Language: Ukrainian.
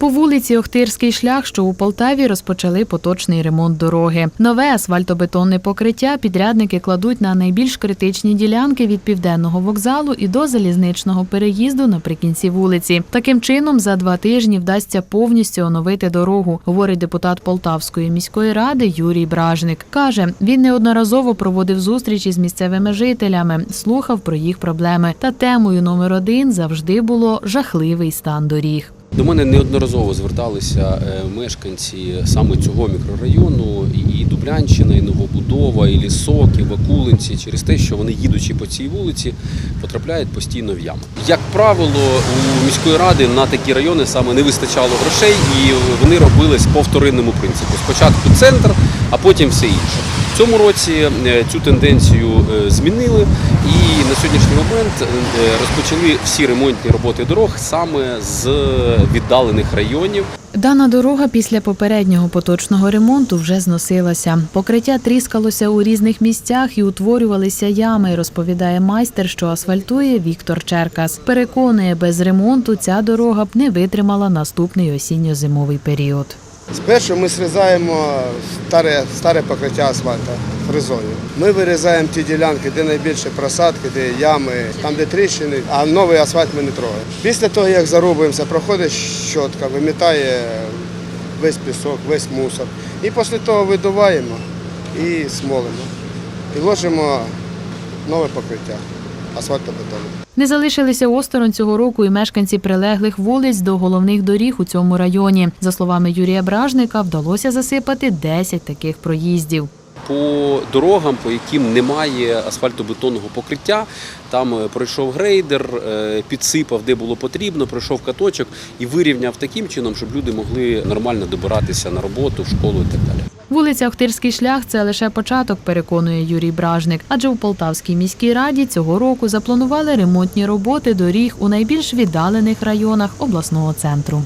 По вулиці Охтирський шлях, що у Полтаві, розпочали поточний ремонт дороги. Нове асфальтобетонне покриття підрядники кладуть на найбільш критичні ділянки від південного вокзалу і до залізничного переїзду наприкінці вулиці. Таким чином, за два тижні вдасться повністю оновити дорогу, говорить депутат Полтавської міської ради Юрій Бражник. Каже, він неодноразово проводив зустрічі з місцевими жителями, слухав про їх проблеми. Та темою номер один завжди було жахливий стан доріг. До мене неодноразово зверталися е, мешканці саме цього мікрорайону, і Дублянщина, і Новобудова, і Лісок, і Вакулинці, через те, що вони, їдучи по цій вулиці, потрапляють постійно в ями. Як правило, у міської ради на такі райони саме не вистачало грошей, і вони робились по вторинному принципу. Спочатку центр, а потім все інше. В цьому році е, цю тенденцію е, змінили, і на сьогоднішній момент е, розпочали всі ремонтні роботи дорог саме з віддалених районів. Дана дорога після попереднього поточного ремонту вже зносилася. Покриття тріскалося у різних місцях і утворювалися ями, розповідає майстер, що асфальтує Віктор Черкас. Переконує, без ремонту ця дорога б не витримала наступний осінньо-зимовий період. Спершу ми зрізаємо старе, старе покриття асфальту фрезою. Ми вирізаємо ті ділянки, де найбільше просадки, де ями, там де тріщини, а новий асфальт ми не трогаємо. Після того, як зарубуємося, проходить щотка, вимітає весь пісок, весь мусор. І після того видуваємо і смолимо. І ложимо нове покриття асфальтобетону. Не залишилися осторонь цього року і мешканці прилеглих вулиць до головних доріг у цьому районі. За словами Юрія Бражника, вдалося засипати 10 таких проїздів. По дорогам, по яким немає асфальтобетонного покриття, там е, пройшов грейдер, е, підсипав, де було потрібно, пройшов каточок і вирівняв таким чином, щоб люди могли нормально добиратися на роботу, в школу і так далі. Вулиця Охтирський шлях це лише початок, переконує Юрій Бражник. Адже у Полтавській міській раді цього року запланували ремонтні роботи доріг у найбільш віддалених районах обласного центру.